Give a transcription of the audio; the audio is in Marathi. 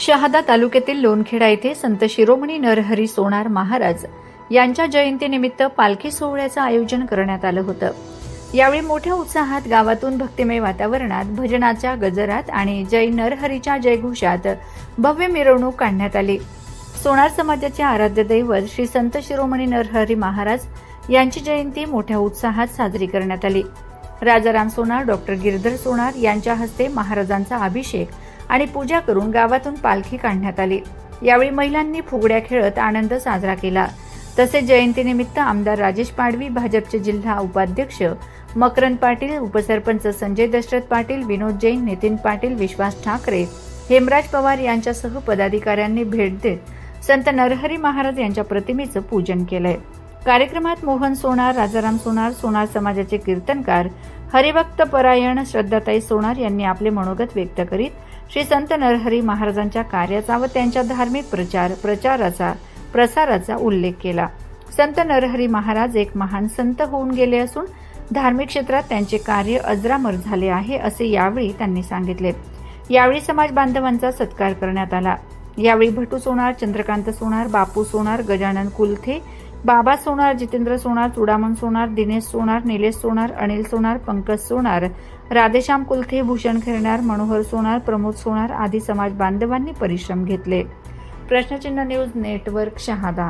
शहादा तालुक्यातील लोणखेडा येथे संत शिरोमणी नरहरी सोनार महाराज यांच्या जयंतीनिमित्त पालखी सोहळ्याचं आयोजन करण्यात आलं होतं. यावेळी मोठ्या उत्साहात गावातून भक्तिमय वातावरणात भजनाच्या गजरात आणि जय नरहरीच्या जयघोषात भव्य मिरवणूक काढण्यात आली. सोनार समाजाचे आराध्य दैवत श्री संत शिरोमणी नरहरी महाराज यांची जयंती मोठ्या उत्साहात साजरी करण्यात आली. राजाराम सोनार डॉक्टर गिरधर सोनार यांच्या हस्ते महाराजांचा अभिषेक आणि पूजा करून गावातून पालखी काढण्यात आली. यावेळी महिलांनी फुगड्या खेळत आनंद साजरा केला. तसेच जयंतीनिमित्त आमदार राजेश पाडवी भाजपचे जिल्हा उपाध्यक्ष मकरंद पाटील उपसरपंच संजय दशरथ पाटील विनोद जैन नितीन पाटील विश्वास ठाकरे हेमराज पवार यांच्यासह पदाधिकाऱ्यांनी भेट देत संत नरहरी महाराज यांच्या प्रतिमेचं पूजन केलंय. कार्यक्रमात मोहन सोनार राजाराम सोनार सोनार समाजाचे कीर्तनकार हरिभक्त परायण श्रद्धाताई सोनार यांनी आपले मनोगत व्यक्त करीत श्री संत नरहरी महाराजांच्या कार्याचा व त्यांच्या धार्मिक प्रचार प्रचाराचा प्रसाराचा उल्लेख केला. संत नरहरी महाराज एक महान संत होऊन गेले असून धार्मिक क्षेत्रात त्यांचे कार्य अजरामर झाले आहे असे यावेळी त्यांनी सांगितले. यावेळी समाज बांधवांचा सत्कार करण्यात आला. यावेळी भटू सोनार चंद्रकांत सोनार बापू सोनार गजानन कुलथे बाबा सोनार जितेंद्र सोनार चुडामन सोनार दिनेश सोनार निलेश सोनार अनिल सोनार पंकज सोनार राधेश्याम कुलथे भूषण खेरणार मनोहर सोनार प्रमोद सोनार आदी समाज बांधवांनी परिश्रम घेतले. प्रश्नचिन्ह न्यूज नेटवर्क शहादा.